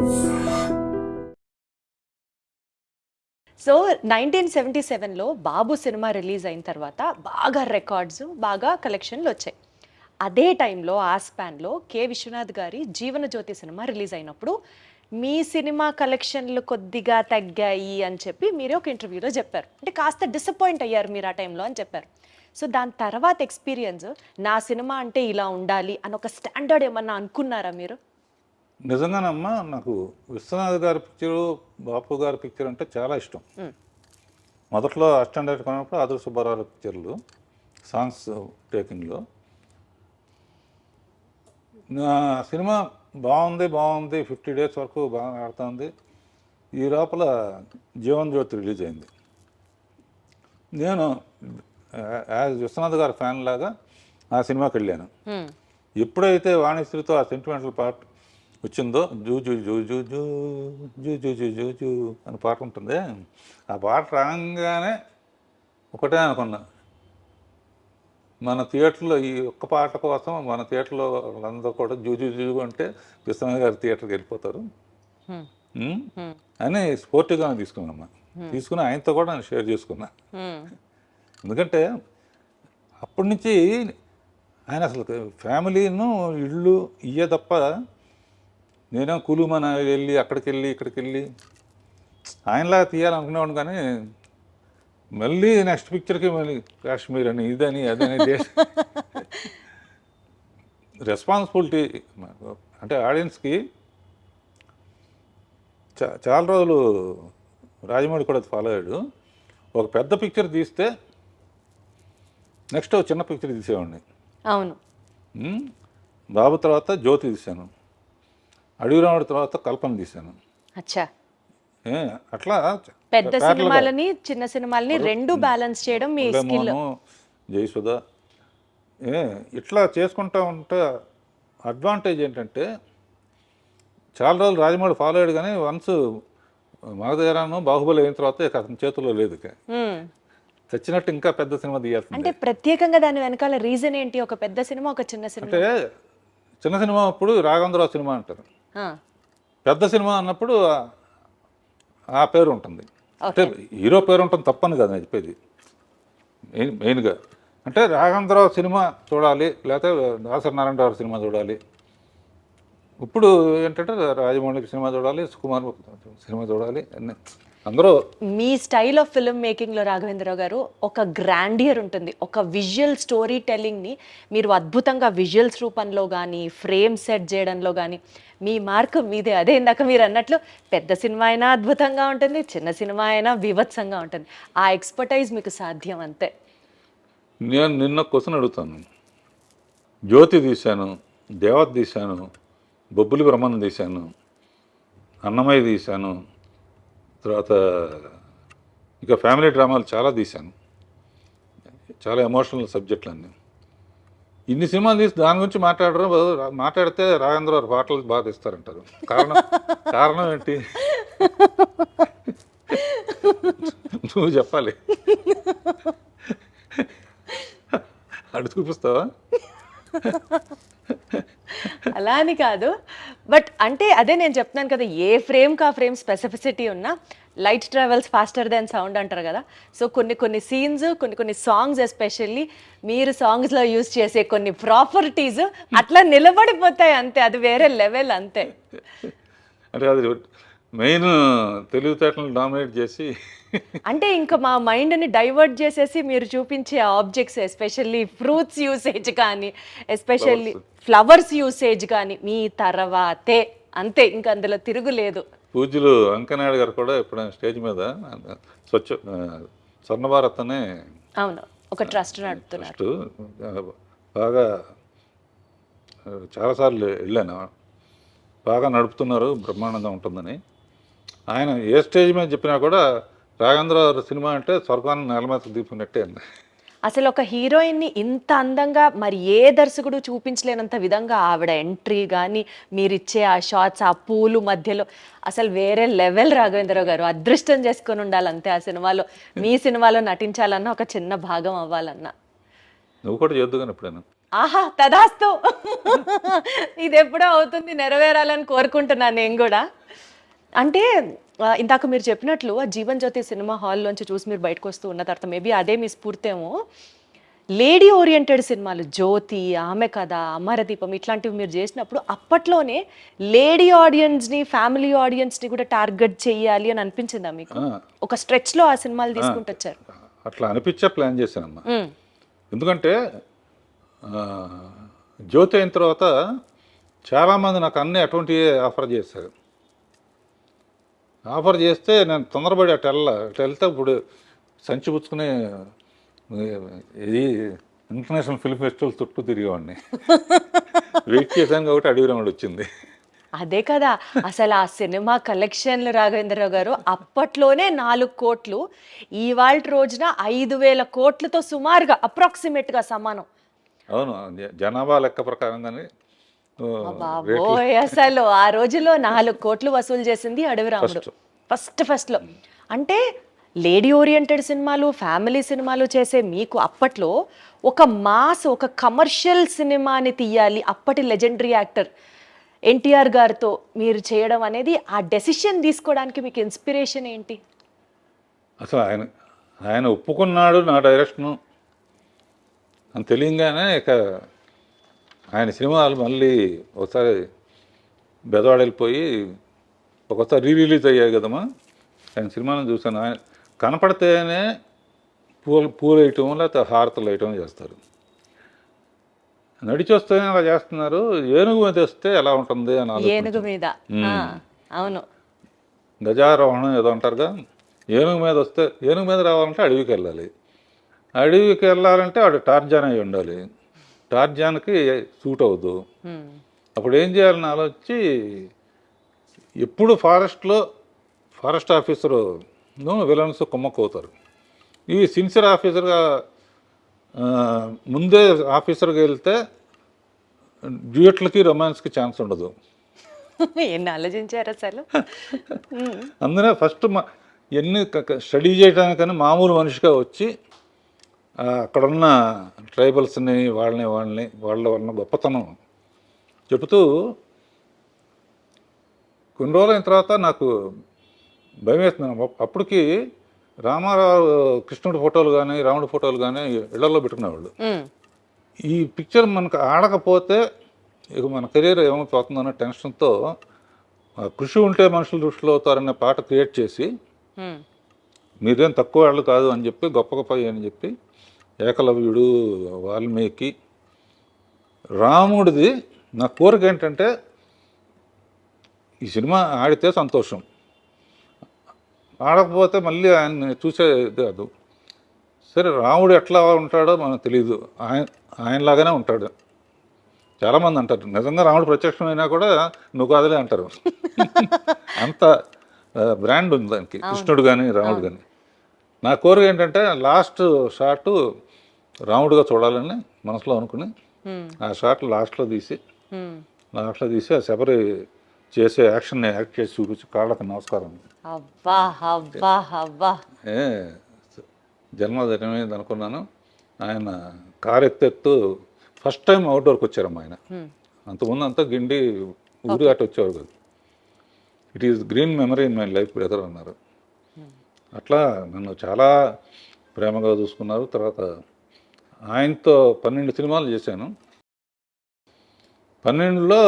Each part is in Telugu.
సో నైన్టీన్ సెవెంటీ సెవెన్లో బాబు సినిమా రిలీజ్ అయిన తర్వాత బాగా రికార్డ్స్ బాగా కలెక్షన్లు వచ్చాయి. అదే టైంలో ఆ స్పాన్లో కె విశ్వనాథ్ గారి జీవన జ్యోతి సినిమా రిలీజ్ అయినప్పుడు మీ సినిమా కలెక్షన్లు కొద్దిగా తగ్గాయి అని చెప్పి మీరే ఒక ఇంటర్వ్యూలో చెప్పారు. అంటే కాస్త డిసప్పాయింట్ అయ్యారు మీరు ఆ టైంలో అని చెప్పారు. సో దాని తర్వాత ఎక్స్పీరియన్స్ నా సినిమా అంటే ఇలా ఉండాలి అని ఒక స్టాండర్డ్ ఏమన్నా అనుకున్నారా మీరు? నిజంగానమ్మా నాకు విశ్వనాథ్ గారి పిక్చరు బాపు గారి పిక్చర్ అంటే చాలా ఇష్టం. మొదట్లో అస్టాండర్డ్ కొన్నప్పుడు ఆదర్ సుబ్బారావు పిక్చర్లు సాంగ్స్ టేకింగ్లో నా సినిమా బాగుంది బాగుంది ఫిఫ్టీ డేస్ వరకు బాగా ఆడుతుంది. ఈ లోపల జీవన్ జ్యోతి రిలీజ్ అయింది. నేను యాజ్ విశ్వనాథ్ గారి ఫ్యాన్ లాగా ఆ సినిమాకి వెళ్ళాను. ఎప్పుడైతే వాణిశ్రీతో ఆ సెంటిమెంటల్ పార్ట్ వచ్చిందో జూ జూ జూ జూ జూ జూ జూ జూ జూ జూ అని పాట ఉంటుంది. ఆ పాట రాగానే ఒకటే అనుకున్నా. మన థియేటర్లో ఈ ఒక్క పాట కోసం మన థియేటర్లో వాళ్ళందరూ కూడా జూ జూ జూ అంటే విశ్వనాథ్ గారి థియేటర్కి వెళ్ళిపోతారు. అని స్పోర్టివ్గా తీసుకున్నామ్మా తీసుకుని ఆయనతో కూడా నేను షేర్ చేసుకున్నా. ఎందుకంటే అప్పటి నుంచి ఆయన అసలు ఫ్యామిలీను ఇళ్ళు ఇయ్యే తప్ప నేనే కులుమన వెళ్ళి అక్కడికి వెళ్ళి ఇక్కడికి వెళ్ళి ఆయనలాగా తీయాలనుకునేవాడు కానీ మళ్ళీ నెక్స్ట్ పిక్చర్కి మళ్ళీ కాశ్మీర్ అని ఇదని అదని దేశ రెస్పాన్సిబిలిటీ అంటే ఆడియన్స్కి చా చాలా రోజులు రాజమౌళి కూడా ఫాలో అయ్యాడు. ఒక పెద్ద పిక్చర్ తీస్తే నెక్స్ట్ ఒక చిన్న పిక్చర్ తీసేవాడిని. అవును. బాబు తర్వాత జ్యోతి తీశాను. అడవి రాముడి తర్వాత కల్పన తీశాను. అచ్చా. అట్లా పెద్ద సినిమాలని చిన్న సినిమాలని రెండు బ్యాలెన్స్ చేయడం మీ స్కిల్. జయసుధ. ఏ ఇట్లా చేసుకుంటా ఉంటే అడ్వాంటేజ్ ఏంటంటే చాలా రోజులు రాజమౌళి ఫాలో అయ్యాడు కానీ వన్స్ మగధీరాను బాహుబలి అయిన తర్వాత అతని చేతుల్లో లేదు ఇక. చచ్చినట్టు ఇంకా పెద్ద సినిమా తీయాల్సింది. అంటే ప్రత్యేకంగా దాని వెనకాల రీజన్ ఏంటి? ఒక పెద్ద సినిమా ఒక చిన్న సినిమా? అంటే చిన్న సినిమా అప్పుడు రాఘవేంద్రరావు సినిమా అంటారు. పెద్ద సినిమా అన్నప్పుడు ఆ- పేరు ఉంటుంది. అంటే హీరో పేరు ఉంటుంది తప్పని కదా నేను చెప్పేది. మెయిన్ మెయిన్గా. అంటే రాఘవేంద్రరావు సినిమా చూడాలి లేకపోతే దాసరి నారాయణరావు సినిమా చూడాలి. ఇప్పుడు ఏంటంటే రాజమౌళి సినిమా చూడాలి సుకుమార్ సినిమా చూడాలి అన్ని. అందరూ మీ స్టైల్ ఆఫ్ ఫిల్మ్ మేకింగ్లో రాఘవేంద్రరావు గారు ఒక గ్రాండియర్ ఉంటుంది. ఒక విజువల్ స్టోరీ టెల్లింగ్ని మీరు అద్భుతంగా విజువల్స్ రూపంలో కానీ ఫ్రేమ్ సెట్ చేయడంలో కానీ మీ మార్క్ మీదే. అదే ఇందాక మీరు అన్నట్లు పెద్ద సినిమా అయినా అద్భుతంగా ఉంటుంది చిన్న సినిమా అయినా వివత్సంగా ఉంటుంది. ఆ ఎక్స్పర్టైజ్ మీకు సాధ్యం అంతే. నేను నిన్న క్వశ్చన్ అడుగుతాను. జ్యోతి తీశాను దేవత తీశాను బొబ్బులి బ్రహ్మను తీశాను అన్నమయ్య తీశాను తర్వాత ఇంకా ఫ్యామిలీ డ్రామాలు చాలా తీశాను. చాలా ఎమోషనల్ సబ్జెక్టులు అన్నీ ఇన్ని సినిమాలు తీసి దాని గురించి మాట్లాడరు మాట్లాడితే రాఘేంద్ర గారు పాటలు బాగా తీస్తారంటారు. కారణం కారణం ఏంటి? నువ్వు చెప్పాలి. అడు చూపిస్తావా? అలా అని కాదు. బట్ అంటే అదే నేను చెప్తున్నాను కదా ఏ ఫ్రేమ్ కా ఫ్రేమ్ స్పెసిఫిసిటీ ఉన్నా light travels faster than sound అంటారు కదా. సో కొన్ని కొన్ని సీన్స్ కొన్ని కొన్ని సాంగ్స్ ఎస్పెషల్లీ మీరు సాంగ్స్లో యూజ్ చేసే కొన్ని ప్రాపర్టీస్ అట్లా నిలబడిపోతాయి అంతే అది వేరే లెవెల్ అంతే. అంటే అది మెయిన్ తెలివితేటలను డామినేట్ చేసి అంటే ఇంకా మా మైండ్ని డైవర్ట్ చేసేసి మీరు చూపించే ఆబ్జెక్ట్స్ ఎస్పెషల్లీ ఫ్రూట్స్ యూసేజ్ కానీ ఎస్పెషల్లీ ఫ్లవర్స్ యూసేజ్ కానీ మీ తర్వాతే. అంతే ఇంకా అందులో తిరుగులేదు. పూజ్యులు వెంకనాయుడు గారు కూడా ఎప్పుడైనా స్టేజ్ మీద స్వచ్ఛ ఆ, స్వర్ణ భారత్ అనే అవును ఒక ట్రస్ట్ నడుపుతున్నారు. బాగా చాలాసార్లు వెళ్ళాను. బాగా నడుపుతున్నారు బ్రహ్మాండంగా ఉంటుందని. ఆయన ఏ స్టేజ్ మీద చెప్పినా కూడా రాఘేంద్ర గారి సినిమా అంటే స్వర్గాన్ని నేల మీద దింపినట్టే అండి. అసలు ఒక హీరోయిన్ని ఇంత అందంగా మరి ఏ దర్శకుడు చూపించలేనంత విధంగా ఆవిడ ఎంట్రీ కానీ మీరిచ్చే ఆ షార్ట్స్ ఆ పూలు మధ్యలో అసలు వేరే లెవెల్ రాఘవేంద్రరావు గారు. అదృష్టం చేసుకొని ఉండాలి అంతే ఆ సినిమాలో. మీ సినిమాలో నటించాలన్నా ఒక చిన్న భాగం అవ్వాలన్నా. నువ్వు కూడా చేద్దు కానీ ఎప్పుడైనా. ఆహా తదాస్తు. ఇది ఎప్పుడో అవుతుంది నెరవేరాలని కోరుకుంటున్నాను నేను కూడా. అంటే ఇందాక మీరు చెప్పినట్లు ఆ జీవన్ జ్యోతి సినిమా హాల్లోంచి చూసి మీరు బయటకు వస్తూ ఉన్న తర్వాత మేబీ అదే మీ స్ఫూర్తేమో. లేడీ ఓరియంటెడ్ సినిమాలు జ్యోతి ఆమె కథ అమరదీపం ఇట్లాంటివి మీరు చేసినప్పుడు అప్పట్లోనే లేడీ ఆడియన్స్ని ఫ్యామిలీ ఆడియన్స్ని కూడా టార్గెట్ చేయాలి అని అనిపించిందా మీకు? ఒక స్ట్రెచ్లో ఆ సినిమాలు తీసుకుంటూ వచ్చారు. అట్లా అనిపించే ప్లాన్ చేశానమ్మా. ఎందుకంటే జ్యోతి అయిన తర్వాత చాలామంది నాకు అన్ని అటువంటివి ఆఫర్ చేశారు. ఆఫర్ చేస్తే నేను తొందరపడి అటు వెళ్ళ అటు వెళ్తే ఇప్పుడు సంచి పుచ్చుకుని ఇది ఇంటర్నేషనల్ ఫిల్మ్ ఫెస్టివల్ చుట్టూ తిరిగేవాడిని. వెయిట్ చేశాను కాబట్టి అడవి రమణ వచ్చింది. అదే కదా అసలు ఆ సినిమా కలెక్షన్లు రాఘవేంద్రరావు గారు అప్పట్లోనే నాలుగు కోట్లు ఇవాళ రోజున ఐదు వేల కోట్లతో సుమారుగా అప్రాక్సిమేట్గా సమానం. అవును జనాభా లెక్క ప్రకారంగానే ఆ, రేట్లు బాబోయ్ అసలు ఆ రోజులో నాలుగు కోట్లు వసూలు చేసింది అడవి రాముడు. ఫస్ట్. ఫస్ట్లో అంటే లేడీ ఓరియంటెడ్ సినిమాలు ఫ్యామిలీ సినిమాలు చేసే మీకు అప్పట్లో ఒక మాస్ ఒక కమర్షియల్ సినిమాని తీయాలి అప్పటి లెజెండరీ యాక్టర్ ఎన్టీఆర్ గారితో మీరు చేయడం అనేది ఆ డెసిషన్ తీసుకోవడానికి మీకు ఇన్స్పిరేషన్ ఏంటి? అసలు ఆయన ఆయన ఒప్పుకున్నాడు నా డైరెక్షను. అని తెలియంగానే ఇక ఆయన సినిమాలు మళ్ళీ ఒకసారి బెదవాడ వెళ్ళిపోయి ఒకసారి రీ రిలీజ్ అయ్యాయి కదమ్మా. ఆయన సినిమాను చూశాను. ఆయన కనపడితేనే పూలు పూలు వేయటం లేకపోతే హారతలు వేయటం చేస్తారు. నడిచి వస్తేనే అలా చేస్తున్నారు. ఏనుగు మీద వస్తే ఎలా ఉంటుంది అని ఏనుగు మీద. అవును. గజారోహణం ఏదో అంటారుగా. ఏనుగు మీద వస్తే ఏనుగు మీద రావాలంటే అడవికి వెళ్ళాలి. అడవికి వెళ్ళాలంటే వాడు టార్జాన్ అయి ఉండాలి. టార్జాన్కి సూట్ అవ్వదు. అప్పుడు ఏం చేయాలని ఆలోచించి ఎప్పుడు ఫారెస్ట్లో ఫారెస్ట్ ఆఫీసరు విలన్స్ కుమ్మక్కవుతారు ఈ సిన్సియర్ ఆఫీసర్గా ముందే ఆఫీసర్గా వెళ్తే డ్యూయట్లకి రొమాన్స్కి ఛాన్స్ ఉండదు ఎన్ని ఆలోచించారు అసలు. అందునే ఫస్ట్ మా ఎన్ని స్టడీ చేయడానికని మామూలు మనిషిగా వచ్చి అక్కడున్న ట్రైబల్స్ని వాళ్ళని వాళ్ళని వాళ్ళ వలన గొప్పతనం చెబుతూ కొన్ని రోజులు అయిన తర్వాత నాకు భయం వేస్తుంది అప్పటికి రామారావు కృష్ణుడి ఫోటోలు కానీ రాముడి ఫోటోలు కానీ ఇళ్ళలో పెట్టుకునేవాళ్ళు. ఈ పిక్చర్ మనకు ఆడకపోతే ఇక మన కెరీర్ ఏమైపోతుందన్న టెన్షన్తో కృషి ఉంటే మనుషులు దృష్టిలో అవుతారనే పాట క్రియేట్ చేసి. మీరేం తక్కువ వాళ్ళు కాదు అని చెప్పి గొప్ప గొప్ప అని చెప్పి ఏకలవ్యుడు వాల్మీకి. రాముడిది నా కోరిక ఏంటంటే ఈ సినిమా ఆడితే సంతోషం. ఆడకపోతే మళ్ళీ ఆయన చూసే ఇది కాదు. సరే రాముడు ఎట్లా ఉంటాడో మనకు తెలియదు ఆయన ఆయనలాగానే ఉంటాడు. చాలామంది అంటారు నిజంగా రాముడు ప్రత్యక్షమైనా కూడా నువ్వు కాదులే అంటారు. అంత బ్రాండ్ ఉంది దానికి. కృష్ణుడు కానీ రాముడు కానీ నా కోరిక ఏంటంటే లాస్ట్ షాట్ రాముడుగా చూడాలని మనసులో అనుకుని. ఆ షాట్ లాస్ట్లో తీసి. లాస్ట్లో తీసి ఆ శబరి చేసే యాక్షన్ని యాక్ట్ చేసి చూపించి కాళ్ళకి నమస్కారం. ఏ జన్మదినమైంది అనుకున్నాను. ఆయన కారు ఎత్తెత్తు ఫస్ట్ టైం అవుట్డోర్కి వచ్చారమ్మా ఆయన. అంతకుముందు అంతా గిండి ఊరి అటు వచ్చేవారు కాదు. It is green memory in my life brother అన్నారు. అట్లా నన్ను చాలా ప్రేమగా చూసుకున్నారు. తర్వాత ఆయనతో పన్నెండు సినిమాలు చేశాను. పన్నెండులో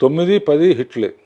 తొమ్మిది పది హిట్లే.